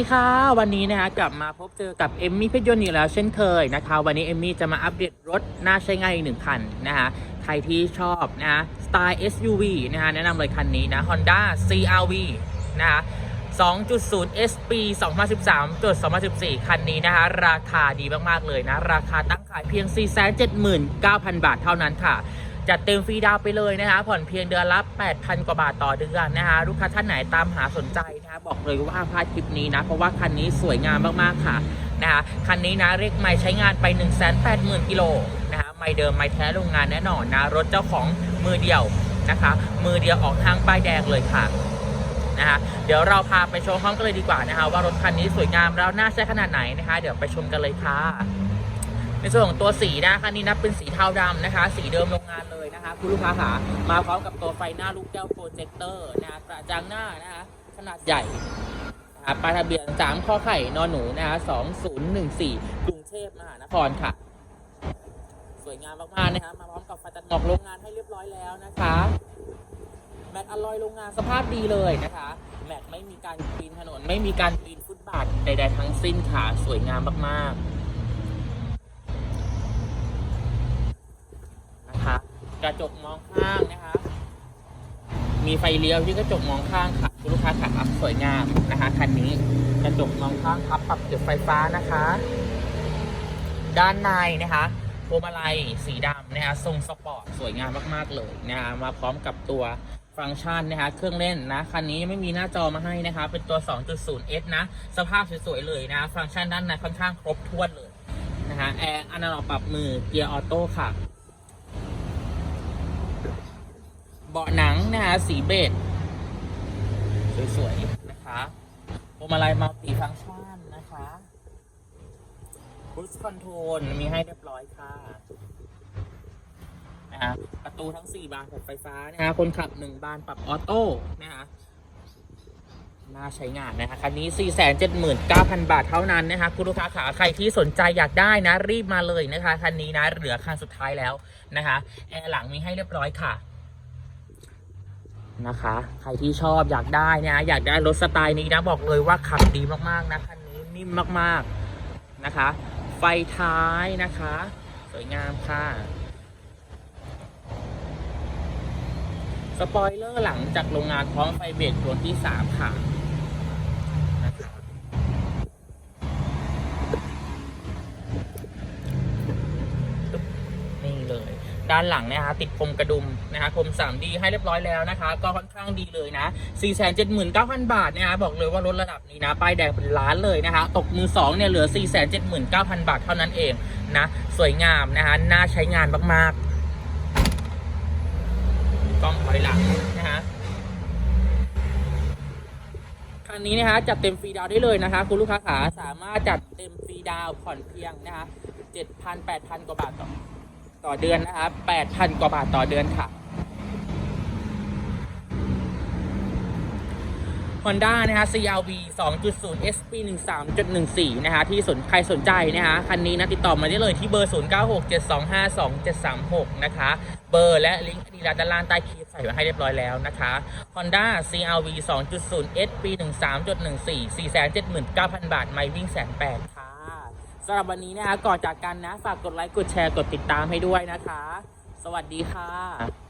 สวัสดีค่ะวันนี้นะคะกลับมาพบเจอกับเอมมี่เพชรยนต์อีกแล้วเช่นเคยนะคะวันนี้เอมมี่จะมาอัปเดตรถน่าใช้งานอีกหนึ่งคันนะคะใครที่ชอบนะคะสไตล์ SUV นะคะแนะนำเลยคันนี้นะ Honda CRV นะคะ2.0 SP 2013จด2014 คันนี้นะคะราคาดีมาก ๆ เลยนะ ราคาตั้งขายเพียง 479,000 บาทเท่านั้นค่ะ จัดเต็มฟรีดาวไปเลยนะคะ ผ่อนเพียงเดือนละ8,000 กว่าบาทต่อเดือนนะคะ ลูกค้าท่านไหนตามหาสนใจนะคะ บอกเลยว่าพลาดคลิปนี้นะ เพราะว่าคันนี้สวยงามมากๆค่ะนะคะคันนี้นะเรียกไม่ใช้งานไป 180,000กิโลนะคะไม่เดิมไม่แท้โรงงานแน่นอนนะ รถเจ้าของมือเดียวนะคะ มือเดียวออกทางป้ายแดงเลยค่ะนะคะเดี๋ยวเราพาไปชมพร้อมกันเลยดีกว่านะคะว่ารถคันนี้สวยงามแล้วน่าใช้ขนาดไหนนะคะ เดี๋ยวไปชมกันเลยค่ะ ในส่วนของตัวสีนะคันนี้นะเป็นสีเทาดำนะคะ สีเดิมโรงงานเลยนะคะคุณลูกค้าขามาพร้อมกับตัวไฟหน้าลูกแก้วโปรเจคเตอร์นะคะกระจังหน้านะคะขนาดใหญ่นะคะป้ายทะเบียน3ข้อไข่นอนหนูนะคะ2014กรุงเทพมหานครค่ะ สวยงามมากๆนะคะมาพร้อมกับไฟตัดหมอกโรงงานให้เรียบร้อยแล้วนะคะแม็กอลอยโรงงานสภาพดีเลยนะคะ แม็กไม่มีการปีนถนน ไม่มีการปีนฟุตบาทใดๆทั้งสิ้นค่ะ สวยงามมากๆนะคะ กระจกมองข้างนะคะ มีไฟเลี้ยวที่กระจกมองข้างค่ะคุณลูกค้าค่ะครับสวยงามนะคะคันนี้กระจกมองข้างพับปรับเก็บไฟฟ้านะคะ ด้านในนะคะพวงมาลัยสีดำนะคะทรงสปอร์ตสวยงามมากๆเลยนะคะมาพร้อมกับตัวฟังก์ชันนะคะเครื่องเล่นนะคันนี้ไม่มีหน้าจอมาให้นะคะ เป็นตัว 2.0S นะ สภาพสวยๆเลยนะฟังก์ชันด้านในค่อนข้างครบถ้วนเลยนะคะแอร์อนาล็อกปรับมือเกียร์ออโต้ค่ะ เบาะหนังนะคะสีเบจสวยๆนะคะพวงมาลัยมัลติฟังก์ชันนะคะพุชคอนโทรลมีให้เรียบร้อยค่ะนะฮะประตูทั้ง 4 บานปรับไฟฟ้านะฮะคนขับ 1 บานปรับออโต้นะฮะน่าใช้งานนะคะคันนี้ 479,000 บาทเท่านั้นนะคะคุณลูกค้าขาใครที่สนใจอยากได้นะ รีบมาเลยนะคะคันนี้นะเหลือคันสุดท้ายแล้วนะคะแอร์หลังมีให้เรียบร้อยค่ะ นะคะ ใครที่ชอบอยากได้นะอยากได้รถสไตล์นี้นะบอกเลยว่าขับดีมากๆนะคันนี้นิ่มมากๆนะคะ ไฟท้ายนะคะ สวยงามค่ะสปอยเลอร์หลังจากโรงงานพร้อมไฟเบรกตัวที่ 3 ค่ะนะคะ ด้านหลังนะคะติดพรมกระดุมนะคะพรม 3D ให้เรียบร้อยแล้วนะคะ ก็ค่อนข้างดีเลยนะ 479,000 บาทนะคะบอกเลยว่ารถระดับนี้นะป้ายแดงเป็นล้านเลยนะคะตกมือ2เนี่ยเหลือ 479,000 บาทเท่านั้นเองนะสวยงามนะคะน่าใช้งานมากๆกล้องถอยหลังนะฮะคันนี้นะคะจัดเต็มฟรีดาวได้เลยนะคะ คุณลูกค้าขาสามารถจัดเต็มฟรีดาวผ่อนเพียงนะคะเจ็ดพันแปดพันกว่าบาทต่อ ต่อเดือนนะคะแปดพันกว่าบาทต่อเดือนค่ะ Honda นะคะ CRV 2.0 SP 13.14 นะคะ ที่สนใครสนใจนะคะคันนี้นะ ติดต่อมาได้เลยที่เบอร์ 0967252736 นะคะ เบอร์และลิงก์ดีลาด้านล่างใต้คลิปใส่ไว้ให้เรียบร้อยแล้วนะคะ Honda CRV 2.0 SP 13.14 479,000 บาท ไม่วิ่งแสนแปดค่ะำหรับวันนี้นะคะก่อนจากกันนะ ฝากกดไลค์ กดแชร์ กดติดตามให้ด้วยนะคะ สวัสดีค่ะ